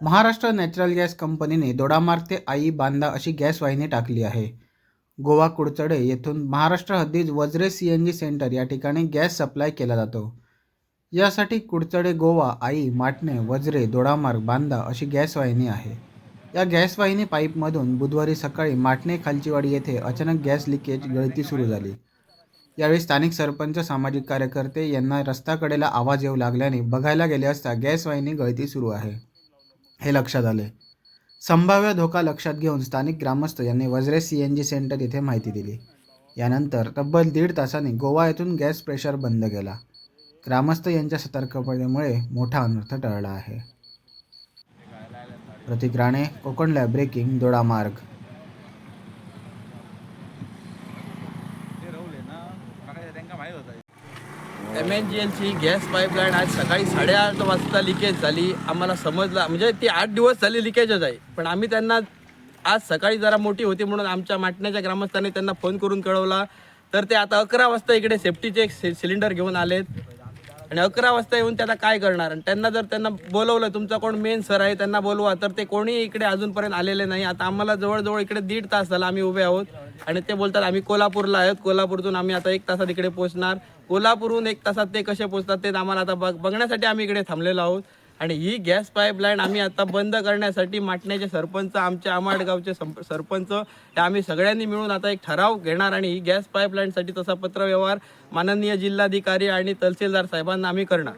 Maharashtra natural gas कंपनीने दोडामार्ग ते आई बांदा अशी गॅस वाहिनी टाकली आहे. गोवा कुडचडे येथून महाराष्ट्र हद्दीत Vajre C N G centre या ठिकाणी गॅस सप्लाय केला जातो. यासाठी कुडचडे गोवा आई माटणे वज्रे दोडामार्ग बांदा अशी गॅस वाहिनी आहे. या गॅस वाहिनी पाईपमधून बुधवारी सकाळी माटणे खालचीवाडी येथे अचानक गॅस लिकेज गळती सुरू झाली. यावेळी स्थानिक सरपंच सामाजिक कार्यकर्ते यांना रस्त्याकडेला आवाज येऊ लागल्याने बघायला गेले असता गॅस वाहिनी गळती सुरू आहे. हे लक्षात आले संभाव्य धोका लक्षात घेऊन स्थानिक ग्रामस्थ यांनी Vajre C N G centre येथे माहिती दिली. यानंतर तब्बल दीड तासांनी गोवा येथून गॅस प्रेशर बंद केला. ग्रामस्थ यांच्या सतर्कपणेमुळे मोठा अनर्थ टळला आहे. Pratik Rane Konkan lab breaking Dodamarg M N G एलची gas pipeline आज सकाळी साडेआठ वाजता लिकेज झाली. आम्हाला समजला. म्हणजे ती आठ दिवस झाली लिकेजच आहे. पण आम्ही त्यांना आज सकाळी जरा मोठी होती म्हणून आमच्या माटण्याच्या ग्रामस्थांनी त्यांना फोन करून कळवला. तर ते आता अकरा वाजता इकडे सेफ्टीचे एक सि सिलेंडर घेऊन आलेत. आणि अकरा वाजता येऊन ते आता काय करणार? आणि त्यांना जर त्यांना बोलवलं तुमचा कोण मेन सर आहे त्यांना बोलवा तर ते कोणी इकडे अजूनपर्यंत आलेले नाही. आता आम्हाला जवळजवळ इकडे दीड तास झाला आम्ही उभे आहोत. आणि ते बोलतात आम्ही कोल्हापूरला आहोत. कोल्हापूरतून आम्ही आता एक तासात इकडे पोहोचणार. कोल्हापूरहून एक तासात ते कसे पोहोचतात ते आम्हाला आता बघ बघण्यासाठी आम्ही इकडे थांबलेलो आहोत. आणि ही गॅस पाईपलाईन आम्ही आता बंद करण्यासाठी माटण्याचे सरपंच आमच्या आमाडगावचे संप- सरपंच हे आम्ही सगळ्यांनी मिळून आता एक ठराव घेणार आणि ही गॅस पाईपलाईनसाठी तसा पत्रव्यवहार माननीय जिल्हाधिकारी आणि तहसीलदार साहेबांना आम्ही करणार.